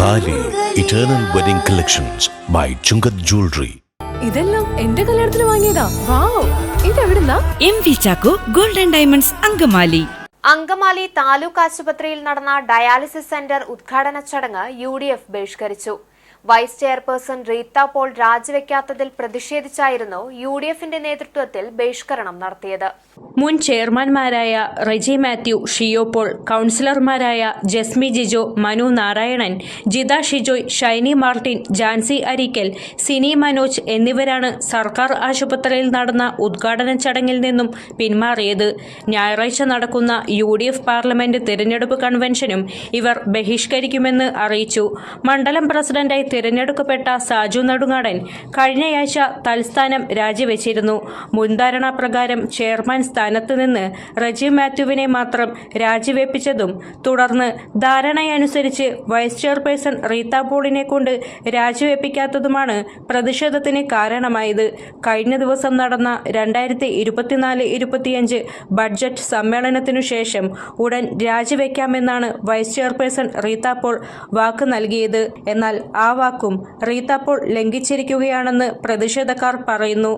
താലി eternal wedding collections by Chungath jewellery ഇതെല്ലാം എന്റെ കല്യാണത്തിന് വാങ്ങിയതാ. Wow. ഇതെവിടുന്നാ? M V Chacko golden diamonds Angamaly. Angamaly taluk ആശുപത്രിയിൽ നടന്ന ഡയാലിസിസ് സെന്റർ ഉദ്ഘാടന ചടങ്ങ് യു ഡി എഫ് ബഹിഷ്കരിച്ചു. വൈസ് ചെയർപേഴ്സൺ റീത്ത പോൾ രാജിവെക്കാത്തതിൽ പ്രതിഷേധിച്ചായിരുന്നു യു ഡി എഫിന്റെ നേതൃത്വത്തിൽ ബഹിഷ്കരണം നടത്തിയത്. മുൻ ചെയർമാൻമാരായ റെജി മാത്യു ഷിയോ പോൾ കൗൺസിലർമാരായ ജസ്മി ജിജോ മനു നാരായണൻ ജിത ഷിജോയ് ഷൈനി മാർട്ടിൻ ജാൻസി അരിക്കൽ സിനി മനോജ് എന്നിവരാണ് സർക്കാർ ആശുപത്രിയിൽ നടന്ന ഉദ്ഘാടന ചടങ്ങിൽ നിന്നും പിന്മാറിയത്. ഞായറാഴ്ച നടക്കുന്ന യു ഡി എഫ് പാർലമെന്റ് തിരഞ്ഞെടുപ്പ് കൺവെൻഷനും ഇവർ ബഹിഷ്കരിക്കുമെന്ന് അറിയിച്ചു. മണ്ഡലം പ്രസിഡന്റായി തിരഞ്ഞെടുക്കപ്പെട്ട സാജു നെടുങ്ങാടൻ കഴിഞ്ഞയാഴ്ച തൽസ്ഥാനം രാജിവെച്ചിരുന്നു. മുൻധാരണ പ്രകാരം ചെയർമാൻ സ്ഥാനത്ത് നിന്ന് റജി മാത്യുവിനെ മാത്രം രാജിവെപ്പിച്ചതും തുടർന്ന് ധാരണയനുസരിച്ച് വൈസ് ചെയർപേഴ്സൺ റീത്ത പോളിനെ കൊണ്ട് രാജിവെപ്പിക്കാത്തതുമാണ് പ്രതിഷേധത്തിന് കാരണമായത്. കഴിഞ്ഞ ദിവസം നടന്ന രണ്ടായിരത്തി ഇരുപത്തിനാല് ഇരുപത്തിയഞ്ച് ബഡ്ജറ്റ് സമ്മേളനത്തിനു ശേഷം ഉടൻ രാജിവെക്കാമെന്നാണ് വൈസ് ചെയർപേഴ്സൺ റീത്ത പോൾ വാക്ക് നൽകിയത്. എന്നാൽ ആ വാക്കും റീത്ത പോൾ ലംഘിച്ചിരിക്കുകയാണെന്ന് പ്രതിഷേധക്കാർ പറയുന്നു.